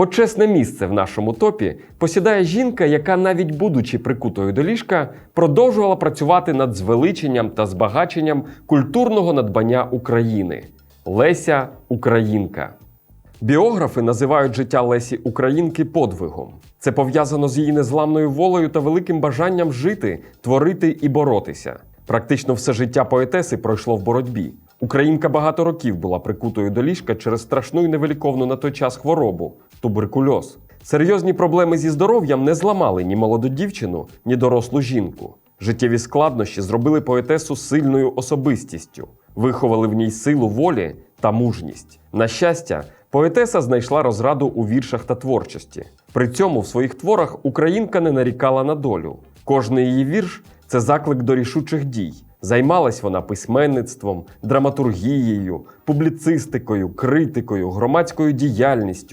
Почесне місце в нашому топі посідає жінка, яка, навіть будучи прикутою до ліжка, продовжувала працювати над звеличенням та збагаченням культурного надбання України Леся Українка. Біографи називають життя Лесі Українки подвигом. Це пов'язано з її незламною волею та великим бажанням жити, творити і боротися. Практично все життя поетеси пройшло в боротьбі. Українка багато років була прикутою до ліжка через страшну і невиліковну на той час хворобу туберкульоз. Серйозні проблеми зі здоров'ям не зламали ні молоду дівчину, ні дорослу жінку. Життєві складнощі зробили поетесу сильною особистістю, виховали в ній силу волі та мужність. На щастя, поетеса знайшла розраду у віршах та творчості. При цьому в своїх творах українка не нарікала на долю. Кожний її вірш це заклик до рішучих дій. Займалась вона письменництвом, драматургією, публіцистикою, критикою, громадською діяльністю,